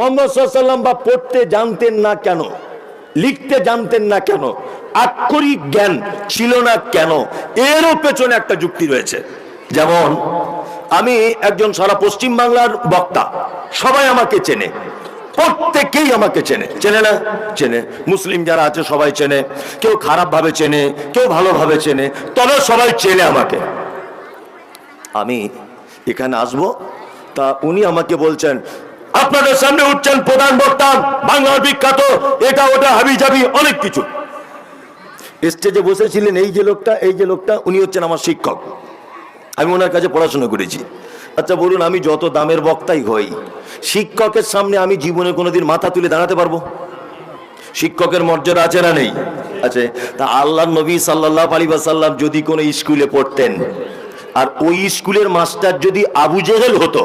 মোহাম্মদ বা পড়তে জানতেন না কেন? লিখতে জানতেন না কেন? আক্ষরিক জ্ঞান ছিল না কেন? এরও পেছনে একটা যুক্তি রয়েছে। যেমন, আমি একজন সারা পশ্চিম বাংলার বক্তা, সবাই আমাকে চেনে। প্রত্যেকেই আমাকে চেনে। চেনে না? চেনে। মুসলিম যারা আছে, সবাই চেনে। কেউ খারাপ ভাবে চেনে, কেউ ভালোভাবে চেনে। তবে সবাই চেনে আমাকে। আমি এখানে আসব। তা উনি আমাকে বলছেন আপনাদের সামনে উঠছেন প্রধান বক্তা, বাংলার বিখ্যাত, এটা ওটা হাবি জাবি, অনেক কিছু। স্টেজে বসেছিলেন এই যে লোকটা, এই যে লোকটা, উনি হচ্ছেন আমার শিক্ষক। আমি ওনার কাছে পড়াশোনা করেছি। আচ্ছা বলুন, আমি যত দামের বক্তাই হই, শিক্ষকের সামনে আমি জীবনে কোনোদিন মাথা তুলে দাঁড়াতে পারব? শিক্ষকের মর্যাদা আছে না নেই? আছে। তা আল্লাহ নবী সাল্লাহ আলী সাল্লাম যদি কোনো স্কুলে পড়তেন, আর ওই স্কুলের মাস্টার যদি আবু জেহেল হতো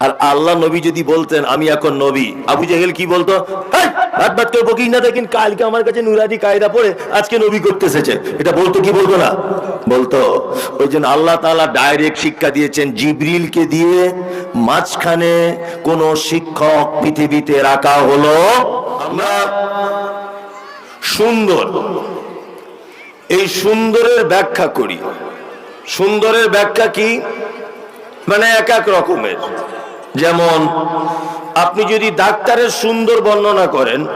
আর আল্লাহ নবী যদি বলতেন আমি এখন নবী। আবু জেহেল কি বলতো? "হেই, ভাত ভাত করে বকিস না কালকে আমার কাছে নুরাদি কায়দা পড়ে আজকে নবী করতে এসেছে। এটা বলতো কি না? বলতো ওই জন্য আল্লাহ তাআলা ডাইরেক্ট শিক্ষা দিয়েছেন দিয়ে মাঝখানে কোন শিক্ষক পৃথিবীতে রাখা হলো আমরা সুন্দর। এই সুন্দরের ব্যাখ্যা করি। সুন্দরের ব্যাখ্যা কি? মানে এক এক রকমের। যেমন, আপনি যদি ডাক্তারের সুন্দর বর্ণনা করেন,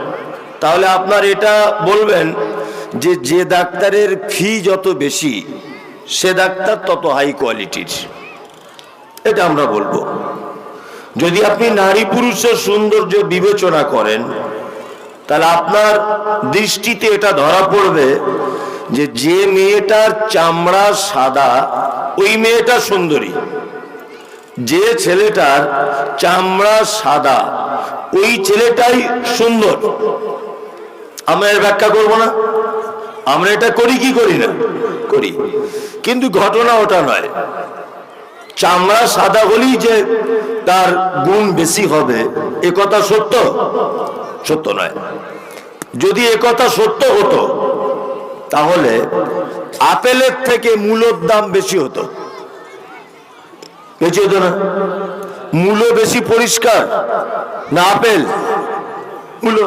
তাহলে আপনার এটা বলবেন যে যে ডাক্তারের ফি যত বেশি, সে ডাক্তার তত হাই কোয়ালিটির এটা আমরা বলব। যদি আপনি নারী পুরুষের সৌন্দর্য বিবেচনা করেন, তাহলে আপনার দৃষ্টিতে এটা ধরা পড়বে যে যে মেয়েটার চামড়া সাদা, ওই মেয়েটা সুন্দরী। যে ছেলেটার চামড়া সাদা, ওই ছেলেটাই সুন্দর। আমরা এর ব্যাখ্যা করব না। আমরা এটা করি কি করি না? করি। কিন্তু ঘটনা ওটা নয়। চামড়া সাদা হলেই যে তার গুণ বেশি হবে, এ কথা সত্য? সত্য নয়। যদি এ কথা সত্য হতো, তাহলে আপেলের থেকে মূলর দাম বেশি হতো। বেশি হতো না। মূল্য বেশি পরিষ্কার না আপেল? মূল্য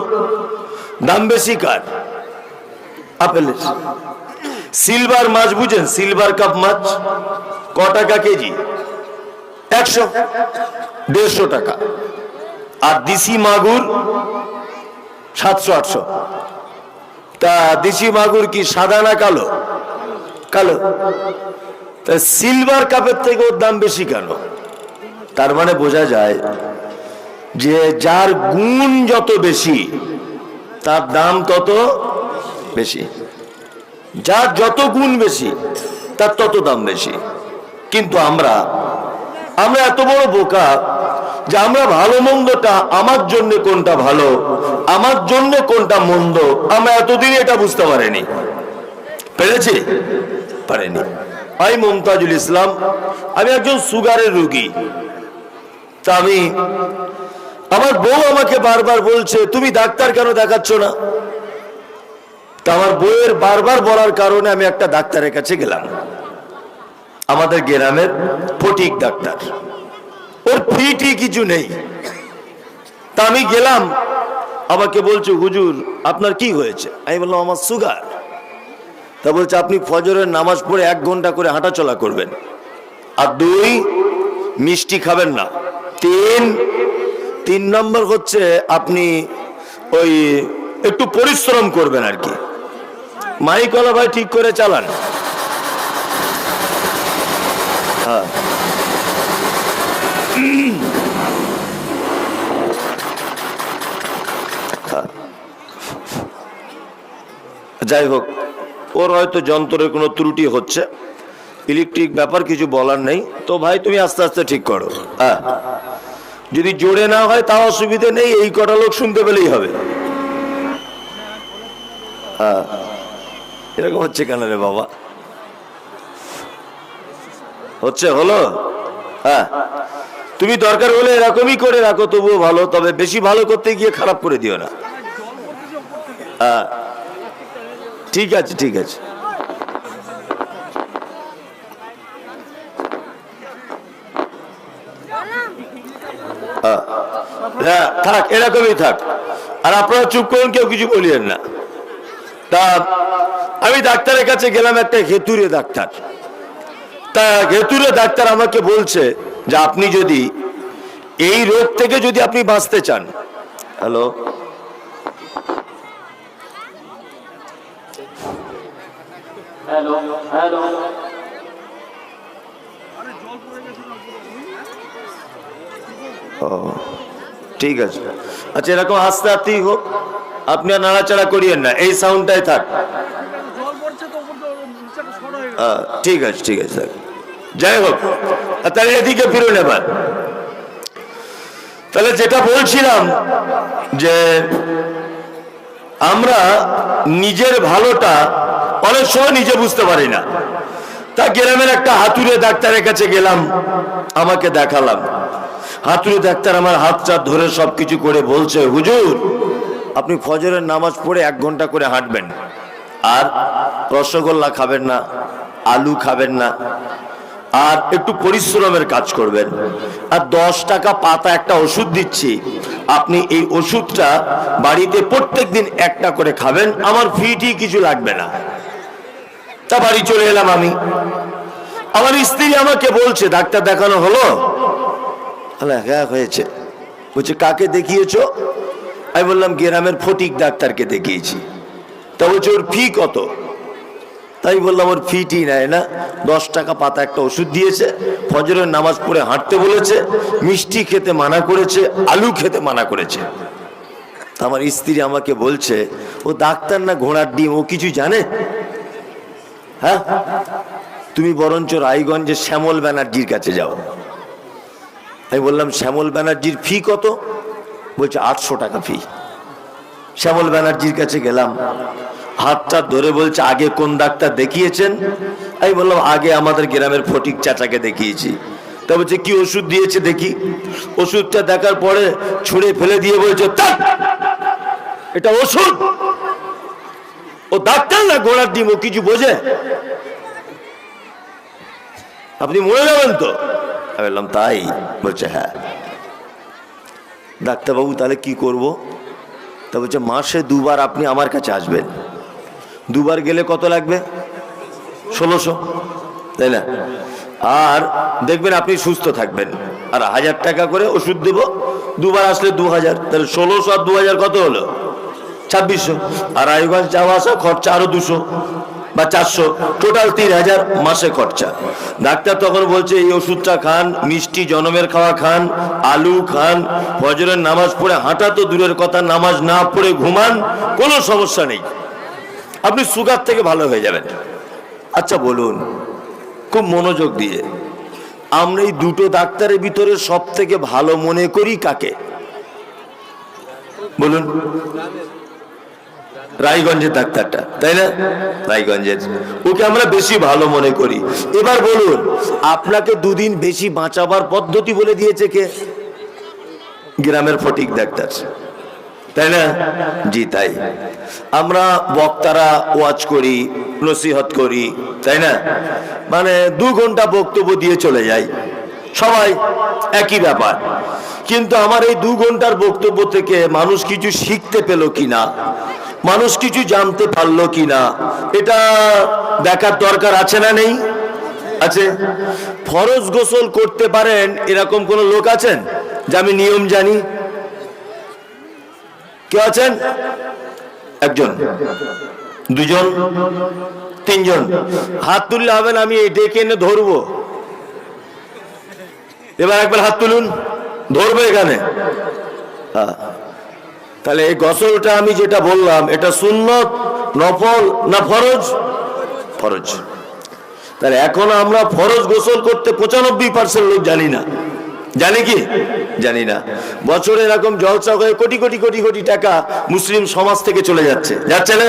দাম বেশি কার? আপেলের। সিলভার মাছ বুঝেন? সিলভার কাপ মাছ ক টাকা কেজি? একশো। দেড়শো টাকা। আর দিশি মাগুর সাতশো, আটশো। তা দেশি মাগুর কি সাদা না কালো? কালো। তা সিলভার কাপের থেকে ওর দাম বেশি কেন? তার মানে বোঝা যায় যে যার গুণ যত বেশি, তার দাম তত বেশি। যার যত গুণ বেশি, তার তত দাম বেশি। কিন্তু আমরা আমরা এত বড় বোকা যে আমরা ভালো মন্দটা আমার জন্য কোনটা ভালো, আমার জন্য কোনটা মন্দ, আমরা এতদিন এটা বুঝতে পারিনি। পেরেছি? পারেনি। আমি মমতাজুল ইসলাম, আমি একজন সুগারের রোগী। তা আমি, আমার বউ আমাকে বারবার বলছে, তুমি ডাক্তার কেন দেখাচ্ছ না? তা আমার বউয়ের বারবার বলার কারণে আমি একটা ডাক্তারের কাছে গেলাম। আমাদের গ্রামের ফটিক ডাক্তার। ওর ফিটি কিছু নেই। তা আমি গেলাম, আমাকে বলছে, হুজুর, আপনার কি হয়েছে? আমি বললাম, আমার সুগার। তা বলছে, আপনি ফজরের নামাজ পড়ে এক ঘণ্টা করে হাঁটাচলা করবেন। আর দুই, মিষ্টি খাবেন না। তিন তিন নম্বর হচ্ছে আপনি ওই একটু পরিশ্রম করবেন আর কি। মাইকলা ভাই ঠিক করে চালান। হ্যাঁ। যাই হোক। ওর হয়তো যন্ত্রের কোনো ত্রুটি হচ্ছে। ইলেকট্রিক ব্যাপার কিছু বলার নেই। তো ভাই, তুমি আস্তে আস্তে ঠিক করো। হ্যাঁ। যদি জোরে না হয়, তাও অসুবিধে নেই, এই কটা লোক শুনতে পেলেই হবে। হ্যাঁ। এরকম হচ্ছে কেন রে বাবা? হচ্ছে, হলো? হ্যাঁ। তুমি দরকার হলে এরকমই করে রাখো, তবুও ভালো। তবে বেশি ভালো করতে গিয়ে খারাপ করে দিও না। হ্যাঁ। ঠিক আছে ঠিক আছে। হ্যাঁ থাক, এরকমই থাক। আর আপনারা চুপ করুন, কেউ কিছু বলিয়েন না। তা, আমি ডাক্তারের কাছে গেলাম একটা হেতুরে ডাক্তার। তা হেতুরে ডাক্তার আমাকে বলছে যে, আপনি যদি এই রোগ থেকে যদি আপনি বাঁচতে চান, হ্যালো? হ্যালো। হ্যালো ঠিক আছে। আচ্ছা এরকম আস্তে আস্তেই হোক, আপনি আর নাড়াচাড়া করিয়েন না, এই সাউন্ডটাই থাক। ঠিক আছে ঠিক আছে যাই হোক তাহলে এদিকে ফিরুন এবার। তাহলে যেটা বলছিলাম যে, আমরা নিজের ভালোটা অনেক সময় নিজে বুঝতে পারি না। তা গ্রামের একটা হাতুড়ে ডাক্তারের কাছে গেলাম, আমাকে দেখালাম। হাতুড়ে ডাক্তার আমার হাতটা ধরে সবকিছু করে বলছে, হুজুর, আপনি ফজরের নামাজ পড়ে এক ঘণ্টা করে হাঁটবেন। আর রসগোল্লা খাবেন না, আলু খাবেন না, আর একটু পরিশ্রমের কাজ করবেন। আর দশ টাকা পাতা একটা ওষুধ দিচ্ছি, আপনি এই ওষুধটা বাড়িতে প্রত্যেক দিন একটা করে খাবেন, আমার ফিটি কিছু লাগবে না। তা বাড়ি চলে এলাম আমি। আমার স্ত্রী আমাকে বলছে, ডাক্তার দেখানো হলো? হ্যাঁ হয়েছে। বলছে, কাকে দেখিয়েছো? আমি বললাম, গ্রামের ফটিক ডাক্তারকে দেখিয়েছি। তা বলছে, ওর ফি কত? তাই বললাম, ওর ফিটি নেয় না। দশ টাকা পাতা একটা ওষুধ দিয়েছে। ফজরের নামাজ পড়ে হাঁটতে বলেছে। মিষ্টি খেতে মানা করেছে। আলু খেতে মানা করেছে। আমার স্ত্রী আমাকে বলছে, ও ডাক্তার না ঘোড়ার ডিম? ও কিছু জানে? হ্যাঁ? তুমি বরঞ্চ রায়গঞ্জে শ্যামল ব্যানার্জির কাছে যাও। আমি বললাম, শ্যামল ব্যানার্জির ফি কত? বলছে, আটশো টাকা ফি শ্যামল ব্যানার্জির কাছে গেলাম। হাতটা ধরে বলছে, আগে কোন ডাক্তার দেখিয়েছেন? আমি বললাম, আগে আমাদের গ্রামের ফটিক চাচাকে দেখিয়েছি। তা বলছে, কি ওষুধ দিয়েছে দেখি? ওষুধটা দেখার পরে ছুঁড়ে ফেলে দিয়ে বলছে "তাক! এটা ওষুধ! ও ডাক্তার না গোড়ার ডিম, ও কিছু বোঝে? আপনি মরে যাবেন তো। আমি বললাম, তাই? বলছে হ্যাঁ। ডাক্তারবাবু, তাহলে কি করব? তা বলছে, মাসে দুবার আপনি আমার কাছে আসবেন। দুবার গেলে কত লাগবে? ষোলোশো। তাই না? আর দেখবেন আপনি সুস্থ থাকবেন। আর হাজার টাকা করে ওষুধ দেবো। দুবার আসলে দু হাজার তাহলে ষোলোশো আর দু হাজার কত হলো? ছাব্বিশশো। আর রায়গঞ্জ যাওয়া আসা খরচা আরও দুশো বা চারশো। টোটাল তিন হাজার মাসে খরচা। ডাক্তার তখন বলছে, এই ওষুধটা খান, মিষ্টি, জনমের খাওয়া খান, আলু খান, ফজরের নামাজ পড়ে হাঁটা তো দূরের কথা, নামাজ না পড়ে ঘুমান, কোনো সমস্যা নেই। আপনি সুগার থেকে ভালো হয়ে যাবেন। আচ্ছা বলুন, খুব মনোযোগ দিয়ে। আমরা এই দুটো ডাক্তারের ভিতরে সব থেকে ভালো মনে করি কাকে? বলুন। রায়গঞ্জের ডাক্তারটা, তাই না? রায়গঞ্জের। ওকে আমরা বেশি ভালো মনে করি। এবার বলুন, আপনাকে দুদিন বেশি বাঁচাবার পদ্ধতি বলে দিয়েছে কে? গ্রামের ফটিক ডাক্তার। তাই না? জি, তাই। আমরা বক্তারা ওয়াজ করি, নসিহত করি, তাই না? মানে দু ঘণ্টা বক্তব্য দিয়ে চলে যাই। সবাই একই ব্যাপার। কিন্তু আমার এই দু ঘণ্টার বক্তব্য থেকে মানুষ কিছু শিখতে পেল কিনা? মানুষ কিছু জানতে পারল কিনা? এটা দেখার দরকার আছে না নেই? আছে? ফরজ গোসল করতে পারেন, এরকম কোন লোক আছেন? যে আমি নিয়ম জানি। কে আছেন? একজন। দুজন? তিনজন? হাত তুললে হবে না, আমি ডেকে এনে ধরবো। এবার একবার হাত তুলুন। ধরবো এখানে। হ্যাঁ। তাহলে এই গসলটা আমি যেটা বললাম, এটা সুন্নত নফল না ফরজ? ফরজ। তাহলে এখন আমরা ফরজ গোসল করতে পঁচানব্বই পার্সেন্ট লোক জানি না। জানি কি? জানি না। বছরে এরকম জলসা হয়ে কোটি কোটি কোটি কোটি টাকা মুসলিম সমাজ থেকে চলে যাচ্ছে। যাচ্ছে না?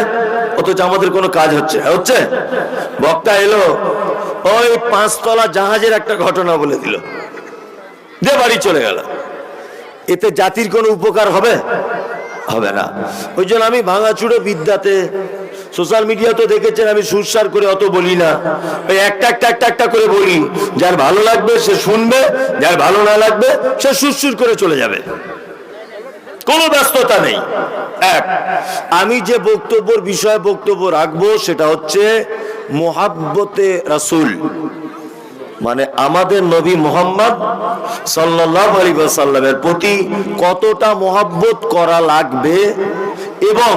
অথচ আমাদের কোনো কাজ হচ্ছে হচ্ছে? বক্তা এলো, ওই পাঁচতলা জাহাজের একটা ঘটনা বলে দিল। যে বাড়ি চলে গেল। এতে জাতির কোনো উপকার হবে? হবে না। ওই জন্য আমি ভাঙাচুড়ে বিদ্যাতে, সোশ্যাল মিডিয়া তো দেখেছেন, আমি সুরসার করে অত বলি না। ওই একটা একটা একটা একটা করে বলি, যার ভালো লাগবে সে শুনবে, যার ভালো না লাগবে সে সুরসুর করে চলে যাবে। কোনো ব্যস্ততা নেই। এক, আমি যে বক্তব্যের বিষয়ে বক্তব্য রাখব সেটা হচ্ছে মোহাব্বতে রাসূল। মানে আমাদের নবী মোহাম্মদ সাল্লাল্লাহু আলাইহি ওয়াসাল্লামের প্রতি কতটা মোহাব্বত করা লাগবে এবং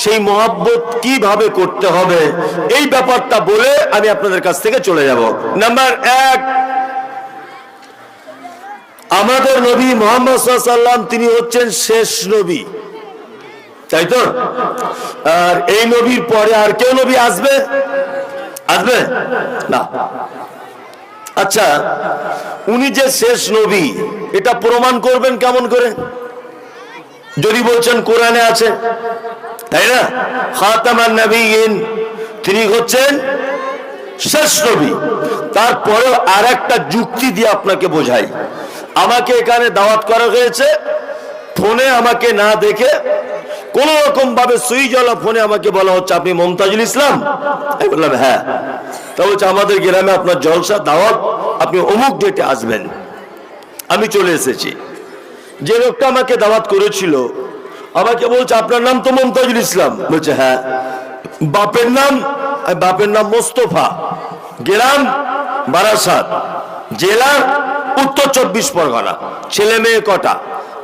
সেই মোহাব্বত কীভাবে করতে হবে, এই ব্যাপারটা বলে আমি আপনাদের কাছ থেকে চলে যাব। নাম্বার এক, আমাদের নবী মোহাম্মদ সাল্লাম তিনি হচ্ছেন শেষ নবী। তাই তো? আর এই নবীর পরে আর কেউ নবী আসবে? আসবে? না। আচ্ছা উনি যে শেষ নবী, এটা প্রমাণ করবেন কেমন করে? যদি বলছেন কোরআনে আছে, তাই না? খাতামান নবীন তিনি হচ্ছেন শেষ নবী। তারপরেও আর একটা যুক্তি দিয়ে আপনাকে বোঝাই। আমাকে এখানে দাওয়াত করা হয়েছে, ফোনে আমাকে না দেখে, কোন রকম ভাবে সুইজলা ফোনে আমাকে বলা হচ্ছে, আপনি মমতাজুল ইসলাম? বললাম হ্যাঁ। তা বলছে আমাদের গ্রামে আপনার জলসা, দাওয়াত, আপনি অমুক ডেটে আসবেন। আমি চলে এসেছি। যে লোকটা আমাকে দাওয়াত করেছিল, আমাকে বলছে, আপনার নাম তো মমতাজুল ইসলাম। বলছে হ্যাঁ। বাপের নাম বাপের নাম মোস্তফা। গ্রাম বারাসাত, জেলা উত্তর চব্বিশ পরগনা। ছেলে মেয়ে কটা?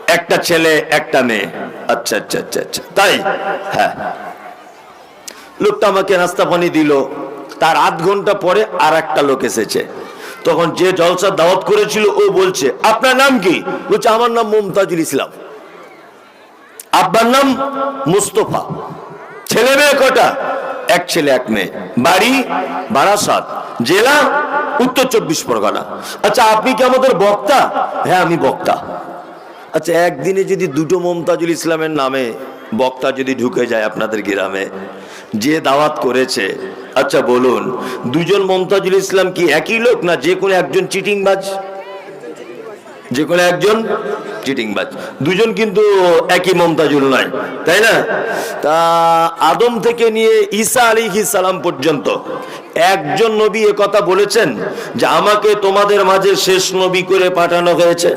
একটা ছেলে, একটা মেয়ে। আচ্ছা আচ্ছা আচ্ছা আচ্ছা। তাই? হ্যাঁ। লোকটা আমাকে নাস্তা পানি দিল। তার আধ ঘণ্টা পরে আর একটা লোক এসেছে। তখন যে জলসার দাওয়াত করেছিল, ও বলছে, আপনার নাম কি? বলছে, আমার নাম মুমতাজুল ইসলাম। আব্বার নাম মুস্তফা। ছেলে মেয়ে কটা? এক ছেলে, এক মেয়ে। বাড়ি বারাসাত, জেলা উত্তর চব্বিশ পরগনা। আচ্ছা আপনি কি আমাদের বক্তা? হ্যাঁ আমি বক্তা। আচ্ছা একদিনে যদি দুটো মমতাজুল ইসলামের নামে বক্তা যদি ঢুকে যায় আপনাদের গ্রামে যে দাওয়াত করেছে। আচ্ছা বলুন, দুজন মমতাজুল ইসলাম কি একই লোক না যে কোনো একজন চিটিংবাজ? যে কোনো একজন চিটিংবাজ। দুজন কিন্তু একই মমতাজুল নয়, তাই না? তা আদম থেকে নিয়ে ঈসা আলী সালাম পর্যন্ত একজন নবী কথা বলেছেন যে, আমাকে তোমাদের মাঝে শেষ নবী করে পাঠানো হয়েছে।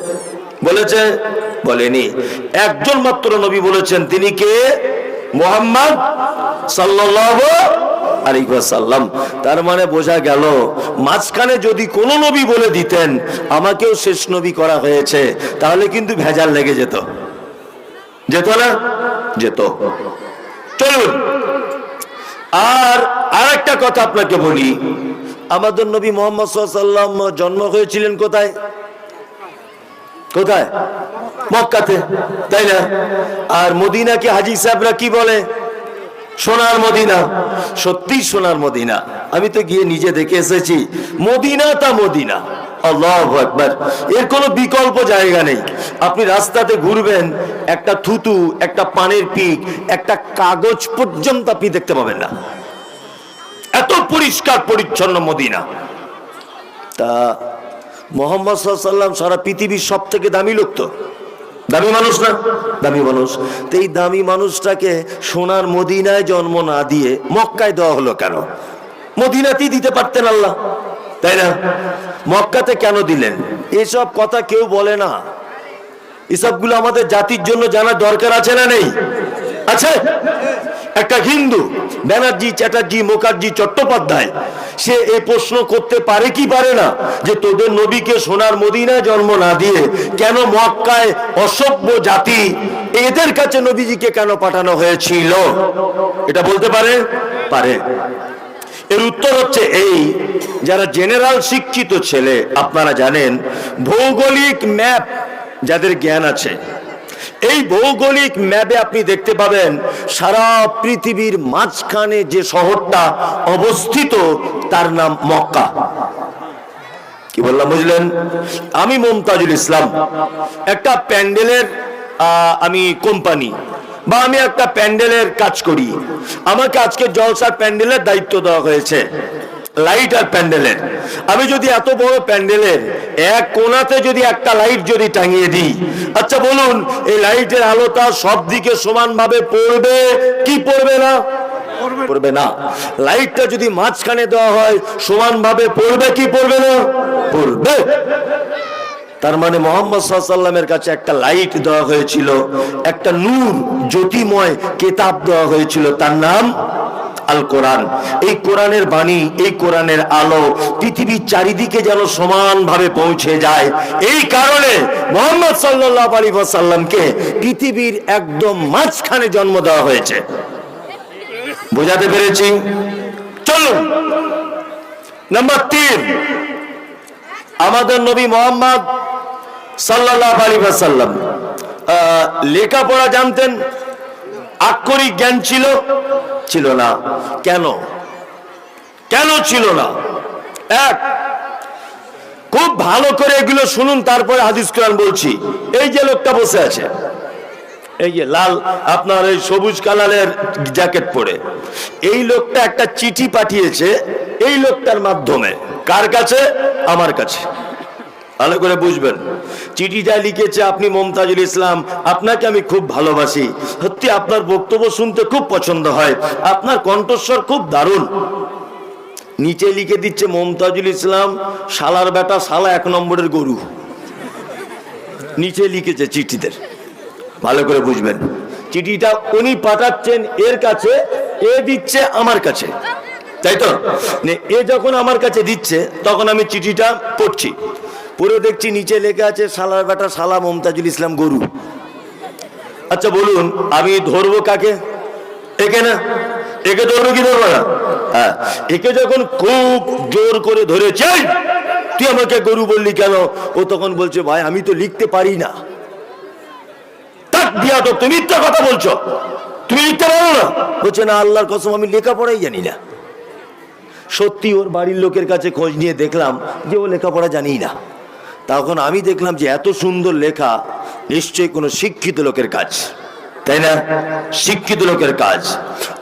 বলেছে? বলেনি। একজন মাত্র নবী বলেছেন, তিনি কে? মোহাম্মদ সাল্লাল্লাহু তার মানে বোঝা গেল, মাঝখানে যদি নবী বলে দিতেন, আমাকেও শেষ নবী করা হয়েছে, তাহলে কিন্তু ভেজাল লেগে যেত। যেত না? যেত। চলুন। আর আরেকটা কথা আপনাকে বলি, আমাদের নবী মোহাম্মদ সাল্লাম জন্ম হয়েছিলেন কোথায়? কোথায়? মক্কাতে, তাই না? আর মদিনাকে হাজি সাহেবরা কি বলে? সোনার মদিনা। সত্যি সোনার মদিনা। আমি তো গিয়ে নিজে দেখে এসেছি, মদিনা তা মদিনা। এর কোনো বিকল্প জায়গা নেই। আপনি রাস্তাতে ঘুরবেন, একটা থুতু, একটা পানের পিক, একটা কাগজ পর্যন্ত আপনি দেখতে পাবেন না। এত পরিষ্কার, পরিচ্ছন্ন মদিনা। তা মোহাম্মদ সাল্লাম সারা পৃথিবীর সব থেকে দামি লোক তো। দামি মানুষ না? দামি মানুষ। তো এই দামি মানুষটাকে সোনার মদিনায় জন্ম না দিয়ে মক্কায় দেওয়া হলো কেন? মদিনাতেই দিতে পারতেন আল্লাহ, তাই না? মক্কাতে কেন দিলেন? এসব কথা কেউ বলে না। এসবগুলো আমাদের জাতির জন্য জানার দরকার আছে না নেই? আছে? একটা হিন্দু, ব্যানার্জি চ্যাটার্জি মুখার্জি চট্টোপাধ্যায়, সে এই প্রশ্ন করতে পারে কি পারে না? যে তোদের নবীকে সোনার মদিনায় জন্ম না দিয়ে কেন মক্কায় অসভ্য জাতি এদের কাছে নবীজিকে কেন পাঠানো হয়েছিল? এটা বলতে পারে? পারে। এর উত্তর হচ্ছে এই, যারা জেনারেল শিক্ষিত ছেলে, আপনারা জানেন, ভৌগোলিক ম্যাপ যাদের জ্ঞান আছে এই ভৌগোলিক ম্যাপে আপনি দেখতে পাবেন সারা পৃথিবীর মাঝখানে যে শহরটা অবস্থিত, তার নাম মক্কা। কি বললাম, বুঝলেন? আমি মমতাজুল ইসলাম। একটা প্যান্ডেলের আমি কোম্পানি বা আমি একটা প্যান্ডেলের কাজ করি। আমাকে আজকে জলসার প্যান্ডেলের দায়িত্ব দেওয়া হয়েছে। লাইট আর প্যান্ডেলের আমি যদি এত বড় প্যান্ডেলের এক কোনাতে যদি একটা লাইট যদি টাঙিয়ে দিই আচ্ছা বলুন এই লাইটের আলোটা সব দিকে সমানভাবে পড়বে কি পড়বে না? পড়বে না। লাইটটা যদি মাঝখানে দেওয়া হয় সমানভাবে পড়বে কি পড়বে না? পড়বে। তার মানে মোহাম্মদ সাল্লামের কাছে একটা লাইট দেওয়া হয়েছিল একটা নূর জ্যোতিময় কেতাব দেওয়া হয়েছিল। তার নাম? আল কোরআন। এই কোরআনের বাণী, এই কোরআনের আলো পৃথিবীর চারিদিকে যেন সমানভাবে পৌঁছে যায়। এই কারণে মোহাম্মদ সাল্লাহ আলী সাল্লামকে পৃথিবীর একদম মাঝখানে জন্ম দেওয়া হয়েছে। বোঝাতে পেরেছি? চলুন। নাম্বার তিন, আমাদের নবী মোহাম্মদ সাল্লাহ আলী সাল্লাম লেখাপড়া জানতেন, আক্ষরিক জ্ঞান ছিল ছিল না। কেন? কেন ছিল না? এক, খুব ভালো করে এগুলো শুনুন, তারপরে হাদিস কোরআন বলছি। এই যে লোকটা বসে আছে, এই যে লাল আপনার এই সবুজ কালারের জ্যাকেট পরে, এই লোকটা একটা চিঠি পাঠিয়েছে এই লোকটার মাধ্যমে। কার কাছে? আমার কাছে। ভালো করে বুঝবেন। চিঠিটা লিখেছে আপনি মমতাজুল ইসলাম, আপনাকে আমি খুব ভালোবাসি। সত্যি আপনার বক্তব্য শুনতে খুব পছন্দ হয়। আপনার কণ্ঠস্বর খুব দারুণ। নিচে লিখে দিচ্ছে মমতাজুল ইসলাম, শালার বেটা, শালা এক নম্বরের গরু। নিচে লিখেছে চিঠিদের। ভালো করে বুঝবেন। চিঠিটা উনি পাঠাচ্ছেন এর কাছে, এ দিচ্ছে আমার কাছে। তাই তো? এ যখন আমার কাছে দিচ্ছে, তখন আমি চিঠিটা পড়ছি। পড়ে দেখছি নিচে লেখা আছে সালার বেটা সালা মমতাজুল ইসলাম গরু। আচ্ছা বলুন আমি ধরবো কাকে? একে না? একে ধরবো কি ধরবো না? হ্যাঁ একে যখন খুব জোর করে ধরেছে "এই, তুই আমাকে গরু বললি কেন? ও তখন বলছে ভাই আমি তো লিখতে পারি না। তাক দিয়া তো তুমি মিথ্যা কথা বলছো। তুমি লিখতে পারো না। বলছে না আল্লাহর কসম আমি লেখাপড়াই জানি না। সত্যি ওর বাড়ির লোকের কাছে খোঁজ নিয়ে দেখলাম যে ও লেখাপড়া জানি না। তখন আমি দেখলাম যে এত সুন্দর লেখা নিশ্চয়ই কোনো শিক্ষিত লোকের কাজ। তাই না? শিক্ষিত লোকের কাজ।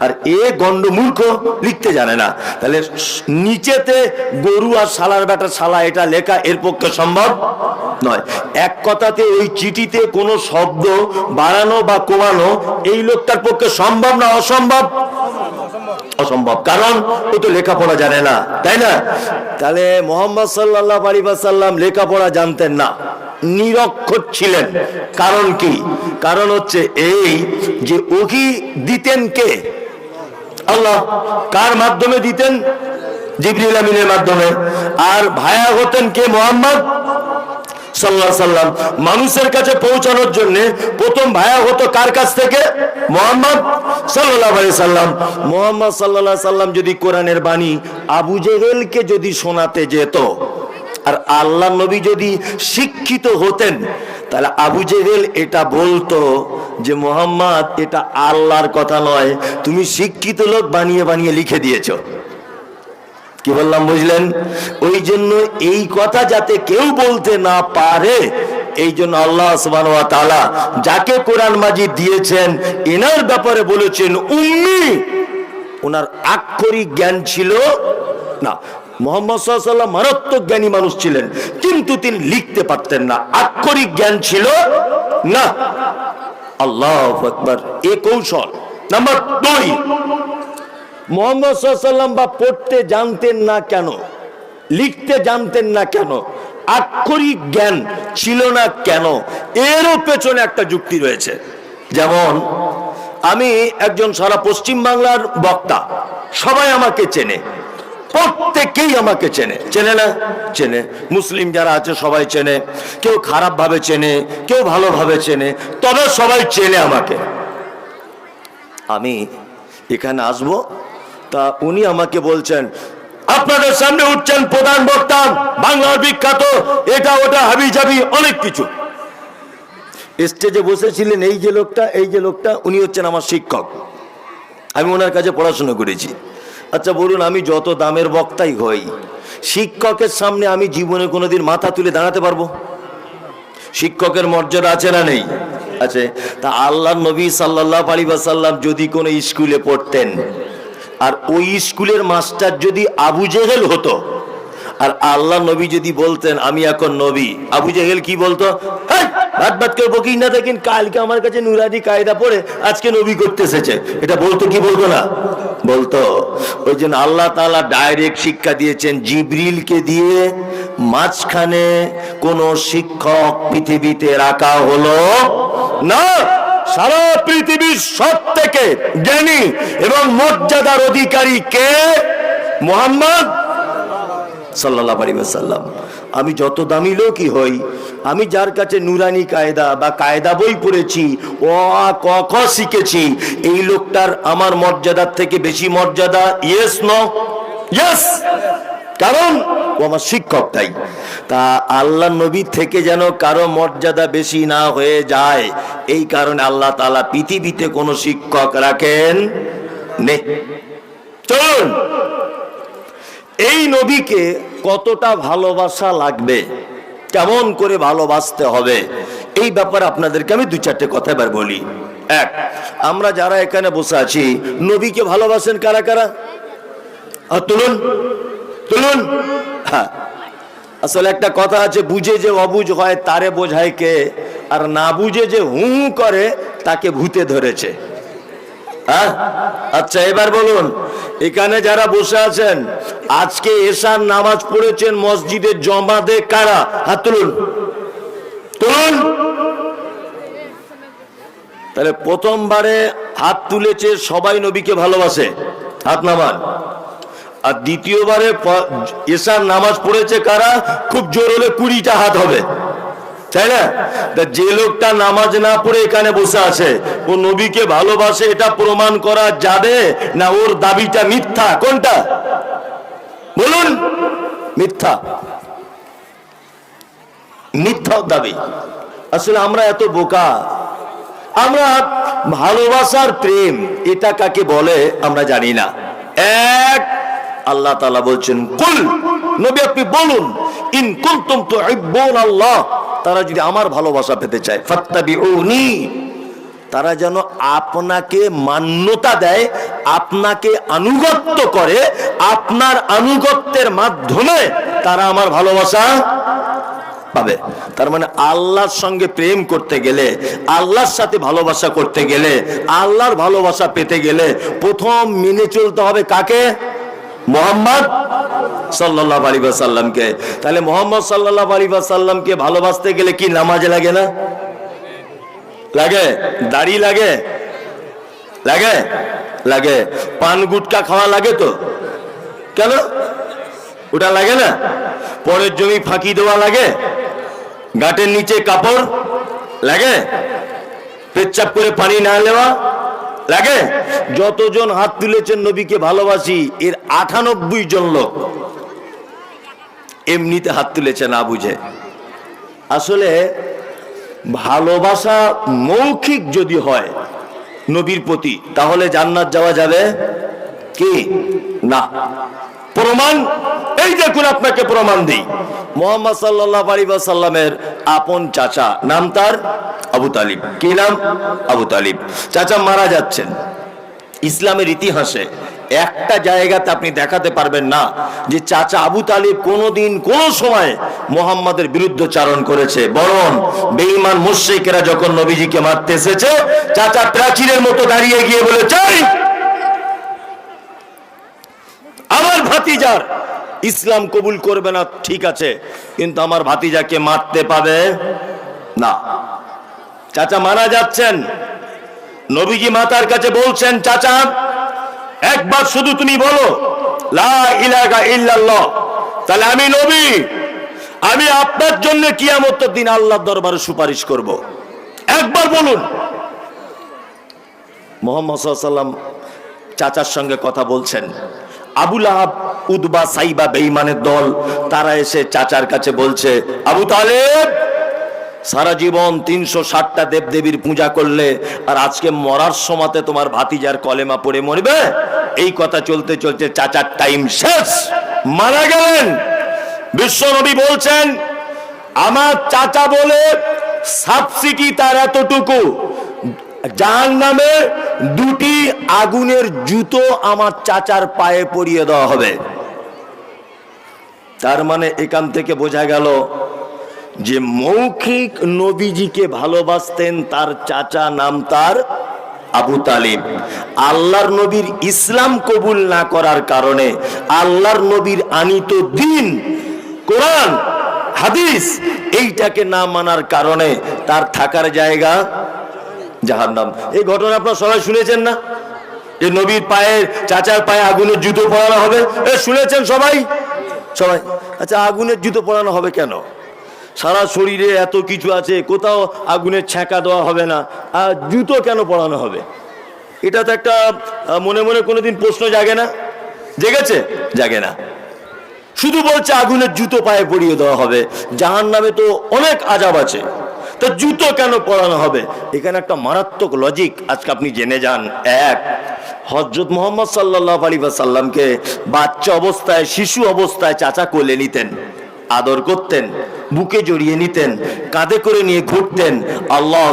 আর এ গন্ড মূর্খ লিখতে জানে না। তাহলে নিচেতে গরু আর শালার বেটা শালা, এটা লেখা এর পক্ষে সম্ভব নয়। এক কথাতে ওই চিঠিতে কোনো শব্দ বাড়ানো বা কমানো এই লোকটার পক্ষে সম্ভব না অসম্ভব? অসম্ভব। কারণ ও তো লেখাপড়া জানে না, তাই না? তাহলে মোহাম্মদ সাল্লাহ আলী সাল্লাম লেখাপড়া জানতেন না নিরক্ষর ছিলেন। কারণ কি? কারণ হচ্ছে এই যে ওহি দিতেন কে? আল্লাহ, কার মাধ্যমে দিতেন? জিবরিল আমিনের মাধ্যমে। আর ভায়া হতেন কে মোহাম্মদ? সাল্লাহ সাল্লাম, মানুষের কাছে পৌঁছানোর জন্য প্রথম ভায়া হতো কার কাছ থেকে? মোহাম্মদ সাল্লাহ সাল্লাম। মোহাম্মদ সাল্লাহ সাল্লাম যদি কোরআনের বাণী আবু জেহেলকে যদি শোনাতে যেত, আর আল্লাহ নবী যদি শিক্ষিত হতেন, তাহলে আবু জেহেল এটা বলতো যে, মোহাম্মদ, এটা আল্লাহর কথা নয়, তুমি শিক্ষিত লোক বানিয়ে বানিয়ে লিখে দিয়েছ। কি বললাম বুঝলেন? ওই জন্য এই কথা যাতে কেউ বলতে না পারে, এই জন্য আল্লাহ তাআলা যাকে কোরআন মাজিদ দিয়েছেন, এনার ব্যাপারে বলেছেন, উম্মি! ওনার আক্ষরিক জ্ঞান ছিল না। মোহাম্মদ সাল্লাম মারাত্মক জ্ঞানী মানুষ ছিলেন, কিন্তু তিনি লিখতে পারতেন না। আক্ষরিক জ্ঞান ছিল না। আল্লাহ আকবার। এ কৌশল নাম্বার দুই। মোহাম্মদ বা পড়তে জানতেন না কেন? লিখতে জানতেন না কেন? আক্ষরিক জ্ঞান ছিল না কেন? এরও পেছনে একটা যুক্তি রয়েছে। যেমন, আমি একজন সারা পশ্চিম বাংলার বক্তা, সবাই আমাকে চেনে। প্রত্যেকেই আমাকে চেনে। চেনে না? চেনে। মুসলিম যারা আছে, সবাই চেনে। কেউ খারাপ ভাবে চেনে, কেউ ভালোভাবে চেনে, তবে সবাই চেনে আমাকে। আমি এখানে আসব তা উনি আমাকে বলছেন, আপনাদের সামনে উঠছেন প্রধান বক্তা, বাংলার বিখ্যাত, এটা ওটা হাবি জাবি অনেক কিছু। স্টেজে বসেছিলেন এই যে লোকটা, এই যে লোকটা, উনি হচ্ছেন আমার শিক্ষক। আমি ওনার কাছে পড়াশোনা করেছি। আচ্ছা বলুন, আমি যত দামের বক্তাই হই, শিক্ষকের সামনে আমি জীবনে কোনোদিন মাথা তুলে দাঁড়াতে পারব? শিক্ষকের মর্যাদা আছে না নেই? আছে। তা আল্লাহ নবী সাল্লাহ আলী সাল্লাম যদি কোনো স্কুলে পড়তেন আর ওই স্কুলের মাস্টার যদি আবু জেহেল হতো আর আল্লাহ নবী যদি বলতেন আমি এখন নবী। আবু জেহেল কি বলতো? "হেই, ভাত ভাত করে বকিস না দেখেন কালকে আমার কাছে নুরাদি কায়দা পড়ে আজকে নবী করতে এসেছে। এটা বলতো কি বলতো না? বলতো ওই জন্য আল্লাহ তাআলা ডাইরেক্ট শিক্ষা দিয়েছেন জিবরিলকে দিয়ে মাঝখানে কোন শিক্ষক পৃথিবীতে রাখা হলো না। সারা পৃথিবীর সব থেকে জ্ঞানী এবং মর্যাদার অধিকারী কে? মোহাম্মদ সাল্লাহ আমি যত দামি লোকই হই, আমি যার কাছে নুরানি কায়দা বা কায়দা বই পড়েছি ও ক, খ শিখেছি, এই লোকটার আমার মর্যাদার থেকে বেশি মর্যাদা? ইয়েস ন ইয়েস কারণ ও আমার শিক্ষক তাই। তা আল্লাহ নবী থেকে যেন কারও মর্যাদা বেশি না হয়ে যায়, এই কারণে আল্লাহ তালা পৃথিবীতে কোনো শিক্ষক রাখেন নে চলুন, এই নবীকে কতটা ভালোবাসা লাগবে, কেমন করে ভালোবাসতে হবে, এই ব্যাপারে আপনাদেরকে আমি দু চারটে কথা এবার বলি। এক, আমরা যারা এখানে বসে আছি, নবীকে ভালোবাসেন কারা কারা? আর তুলুন। তুলুন। আসলে একটা কথা আছে, বুঝে যে অবুঝ হয়, তারে বোঝায় কে? আর না বুঝে যে হু করে, তাকে ভূতে ধরেছে। হ্যাঁ? আচ্ছা এবার বলুন, এখানে যারা বসে আছেন, আজকে এশার নামাজ পড়েছেন মসজিদের জমাতে কারা? হাত তুলুন। তুলুন। তাহলে প্রথমবারে হাত তুলেছে সবাই নবীকে ভালোবাসে। হাত নামান। আর দ্বিতীয়বারে এশার নামাজ পড়েছে কারা? খুব জোর হলে কুড়িটা হাত হবে। তাই না? যে লোকটা নামাজ না পড়ে এখানে বসে আছে, ও নবীকে ভালোবাসে, এটা প্রমাণ করা যাবে না ওর দাবিটা মিথ্যা? কোনটা? বলুন। মিথ্যা। মিথ্যা দাবি। আসলে আমরা এত বোকা। আমরা ভালোবাসার প্রেম, এটা কাকে বলে আমরা জানি না। এক আল্লাহ তালা বলছেন, কুল, নবী আপনি বলুন, ইন কুনতুম তুহিব্বুন আল্লাহ। তারা যদি আমার ভালোবাসা পেতে চায়, ফাত্তাবিউনি। তারা যেন আপনাকে মান্যতা দেয়, আপনাকে আনুগত্য করে, আপনার আনুগত্যের মাধ্যমে তারা আমার ভালোবাসা পাবে। তার মানে আল্লাহর সঙ্গে প্রেম করতে গেলে, আল্লাহর সাথে ভালোবাসা করতে গেলে, আল্লাহর ভালোবাসা পেতে গেলে প্রথম মেনে চলতে হবে কাকে? মোহাম্মদ সাল্লাহ আলী সাল্লামকে তাহলে মোহাম্মদ সাল্লাহ আলী সাল্লামকে ভালোবাসতে গেলে কি নামাজ লাগে না? লাগে? দাড়ি লাগে? লাগে? লাগে। পান গুটকা খাওয়া লাগে তো? কেন? ওটা লাগে না? পরের জমি ফাঁকি দেওয়া লাগে? গাটের নিচে কাপড় লাগে? পেচ্ছাপ করে পানি না নেওয়া? লাগে? যতজন হাত তুলেছেন নবীকে ভালোবাসি, এর আটানব্বই জন লোক এমনিতে হাত তুলেছে না বুঝে। আসলে ভালোবাসা মৌখিক যদি হয় নবীর প্রতি, তাহলে জান্নাত যাওয়া যাবে কি? না। প্রমাণ, এই দেখুন আপনাকে প্রমাণ দিই। মোহাম্মদ সাল্লাহ আলী সাল্লামের আপন চাচা। নাম তার? আবু তালিব। কি নাম? আবু তালিব। চাচা মারা যাচ্ছেন। ইসলামের ইতিহাসে একটা জায়গাতে আপনি দেখাতে পারবেন না যে চাচা আবু তালিব কোনোদিন কোন সময় মোহাম্মদের বিরুদ্ধচারণ করেছে। বরং বেঈমান মুশ্রিকেরা যখন নবীজিকে মারতে এসেছে, চাচা প্রাচীরের মতো দাঁড়িয়ে গিয়ে বলে চাই আমার ভাতিজার ইসলাম কবুল করবে না, ঠিক আছে, কিন্তু আমার ভাতিজাকে মারতে পাবে না। চাচা মারা যাচ্ছেন। নবীজি মাতার কাছে বলছেন, চাচা, একবার শুধু তুমি বলো তাহলে আমি নবী, আমি আপনার জন্য কিয়ামতের দিন আল্লাহর দরবারে সুপারিশ করব। একবার বলুন। মোহাম্মদ সাল্লাম চাচার সঙ্গে কথা বলছেন। আবুল আহাব সাইবা বেঈমানের দল, তারা এসে চাচার কাছে বলছে, আবু সারা জীবন তিনশো ষাটটা পূজা করলে আর আজকে মরার তোমার ভাতিজার কলেমা পড়ে মরবে? এই কথা চলতে চলতে চাচার টাইম শেষ। মারা গেলেন। বিশ্বনবী বলছেন, আমার চাচা বলে সাবসিটি তার এতটুকু। যার নামে দুটি আগুনের জুতো আমার চাচার পায়ে পরিয়ে দেওয়া হবে। তার মানে এখান থেকে বোঝা গেল যে মৌখিক নবীজিকে ভালোবাসতেন তার চাচা নাম তার আবু তালিব। আল্লাহর নবীর ইসলাম কবুল না করার কারণে আল্লাহর নবীর আনিত দিন, কোরআন, হাদিস, এইটাকে না মানার কারণে তার থাকার জায়গা জাহান্নাম। এই ঘটনা আপনারা সবাই শুনেছেন না? যে নবীর পায়ে, চাচার পায়ে আগুনের জুতো পরানো হবে। এ, শুনেছেন সবাই? সবাই? আচ্ছা আগুনের জুতো পরানো হবে কেন? সারা শরীরে এত কিছু আছে, কোথাও আগুনের ছ্যাঁকা দেওয়া হবে না। আর জুতো কেন পরানো হবে? এটা তো একটা মনে মনে কোনোদিন প্রশ্ন জাগে না। জেগেছে? জাগে না। শুধু বলছে আগুনের জুতো পায়ে পরিয়ে দেওয়া হবে। জাহান নামে তো অনেক আজাব আছে। তো জুতো কেন পরানো হবে? এখানে একটা মারাত্মক লজিক আজকে আপনি জেনে যান। এক হজরত মোহাম্মদ সাল্লাহ আলী সাল্লামকে বাচ্চা অবস্থায়, শিশু অবস্থায় চাচা কোলে নিতেন, আদর করতেন, বুকে জড়িয়ে নিতেন, কাঁধে করে নিয়ে ঘুরতেন। আল্লাহ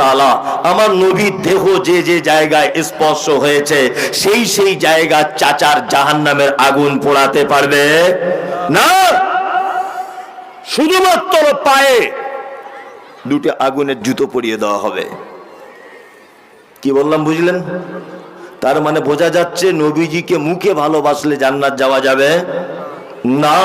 তাআলা আমার নবীর দেহ যে যে জায়গায় স্পর্শ হয়েছে, সেই সেই জায়গা চাচার জাহান্নামের আগুন পোড়াতে পারবে? না! শুধুমাত্র পায়ে দুটো আগুনের জুতো পরিয়ে দেওয়া হবে। কি বললাম, বুঝলেন? তার মানে বোঝা যাচ্ছে নবীজিকে মুখে ভালোবাসলে জান্নাত যাওয়া যাবে না।